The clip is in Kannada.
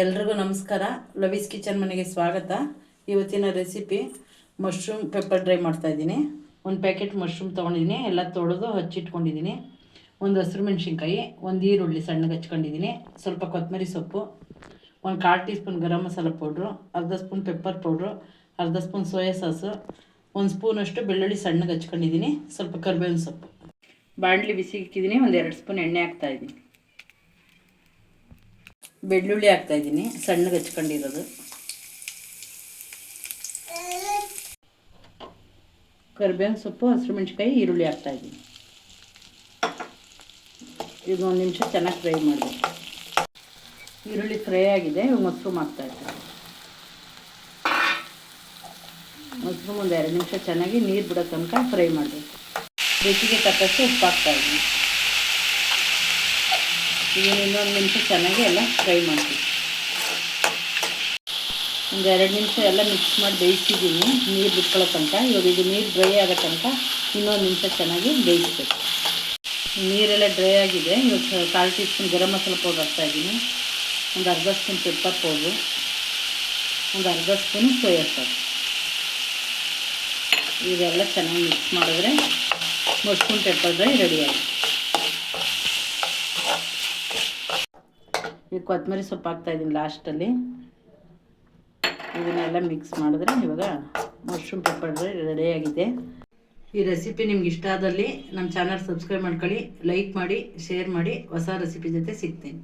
ಎಲ್ರಿಗೂ ನಮಸ್ಕಾರ. ಲವೀಸ್ ಕಿಚನ್ ಮನೆಗೆ ಸ್ವಾಗತ. ಇವತ್ತಿನ ರೆಸಿಪಿ ಮಶ್ರೂಮ್ ಪೆಪ್ಪರ್ ಡ್ರೈ ಮಾಡ್ತಾಯಿದ್ದೀನಿ ಒಂದು ಪ್ಯಾಕೆಟ್ ಮಶ್ರೂಮ್ ತೊಗೊಂಡಿದ್ದೀನಿ. ಎಲ್ಲ ತೊಳೆದು ಹಚ್ಚಿಟ್ಕೊಂಡಿದ್ದೀನಿ. ಒಂದು ಹಸಿರು ಮೆಣಸಿನ್ಕಾಯಿ ಒಂದು ಈರುಳ್ಳಿ ಸಣ್ಣಗೆ ಹಚ್ಕೊಂಡಿದ್ದೀನಿ. ಸ್ವಲ್ಪ ಕೊತ್ತಂಬರಿ ಸೊಪ್ಪು, ಒಂದು ಕಾಲು teaspoon garam masala powder, ಅರ್ಧ ಸ್ಪೂನ್ ಪೆಪ್ಪರ್ ಪೌಡ್ರು, ಅರ್ಧ ಸ್ಪೂನ್ ಸೋಯಾ ಸಾಸು, ಒಂದು ಸ್ಪೂನಷ್ಟು ಬೆಳ್ಳುಳ್ಳಿ ಸಣ್ಣಗೆ ಹಚ್ಕೊಂಡಿದ್ದೀನಿ. ಸ್ವಲ್ಪ ಕರ್ಬೇವಿನ ಸೊಪ್ಪು. ಬಾಣಲಿ ಬಿಸಿ ಇಕ್ಕಿದ್ದೀನಿ. ಒಂದು ಎರಡು ಸ್ಪೂನ್ ಎಣ್ಣೆ ಹಾಕ್ತಾಯಿದ್ದೀನಿ ಬೆಳ್ಳುಳ್ಳಿ ಹಾಕ್ತಾ ಇದ್ದೀನಿ, ಸಣ್ಣಗೆ ಹಚ್ಕೊಂಡಿರೋದು. ಕರಿಬೇವಿನ ಸೊಪ್ಪು ಹಸಿರು ಮೆಣಸಿಕಾಯಿ ಈರುಳ್ಳಿ ಹಾಕ್ತಾ ಇದ್ದೀನಿ. ಈಗ ಒಂದು ನಿಮಿಷ ಚೆನ್ನಾಗಿ ಫ್ರೈ ಮಾಡಬೇಕು. ಈರುಳ್ಳಿ ಫ್ರೈ ಆಗಿದೆ, ಇವಾಗ ಹಾಕ್ತಾ ಇದ್ದೀನಿ ಮಶ್ರೂಮ್ ಒಂದು ಎರಡು ನಿಮಿಷ ಚೆನ್ನಾಗಿ ನೀರು ಬಿಡೋ ತನಕ ಫ್ರೈ ಮಾಡಬೇಕು. ರುಚಿಗೆ ತಕ್ಕಷ್ಟು ಉಪ್ಪು ಹಾಕ್ತಾ ಇದ್ದೀನಿ ಈಗ ಇನ್ನೊಂದು ನಿಮಿಷ ಚೆನ್ನಾಗಿ ಎಲ್ಲ ಫ್ರೈ ಮಾಡ್ತೀವಿ ಒಂದು ಎರಡು ನಿಮಿಷ ಎಲ್ಲ ಮಿಕ್ಸ್ ಮಾಡಿ ಬೇಯಿಸಿದ್ದೀನಿ. ನೀರು ಬಿಟ್ಕೊಳ್ಳೋ ತನಕ ಇವಾಗ ಇದು ನೀರು ಡ್ರೈ ಆಗೋ ತನಕ ಇನ್ನೊಂದು ನಿಮಿಷ ಚೆನ್ನಾಗಿ ಬೇಯಿಸ್ಬೇಕು. ನೀರೆಲ್ಲ ಡ್ರೈ ಆಗಿದೆ. ಇವಾಗ ಕಾಲು teaspoon garam powder powder ಹಾಕ್ತಾಯಿದ್ದೀನಿ ಒಂದು ಅರ್ಧ ಸ್ಪೂನ್ ಪೆಪ್ಪರ್ ಪೌಡ್ರು ಒಂದು ಅರ್ಧ ಸ್ಪೂನ್ ಸೋಯಾ ಸಾಸ್ ಇದೆಲ್ಲ ಚೆನ್ನಾಗಿ ಮಿಕ್ಸ್ ಮಾಡಿದ್ರೆ ಮಶ್ರೂಮ್ ಪೆಪ್ಪರ್ ಡ್ರೈ ರೆಡಿ ಆಗುತ್ತೆ. ಈಗ ಕೊತ್ತಂಬರಿ ಸೊಪ್ಪು ಹಾಕ್ತಾಯಿದ್ದೀನಿ ಲಾಸ್ಟಲ್ಲಿ ಇದನ್ನೆಲ್ಲ ಮಿಕ್ಸ್ ಮಾಡಿದ್ರೆ ಇವಾಗ ಮಶ್ರೂಮ್ ಪೆಪ್ಪರ್ ರೆಡಿಯಾಗಿದೆ ಈ ರೆಸಿಪಿ ನಿಮ್ಗೆ ಇಷ್ಟ ಆದಲ್ಲಿ ನಮ್ಮ ಚಾನಲ್ ಸಬ್ಸ್ಕ್ರೈಬ್ ಮಾಡ್ಕೊಳ್ಳಿ ಲೈಕ್ ಮಾಡಿ ಶೇರ್ ಮಾಡಿ, ಹೊಸ ರೆಸಿಪಿ ಜೊತೆ ಸಿಗ್ತೀನಿ.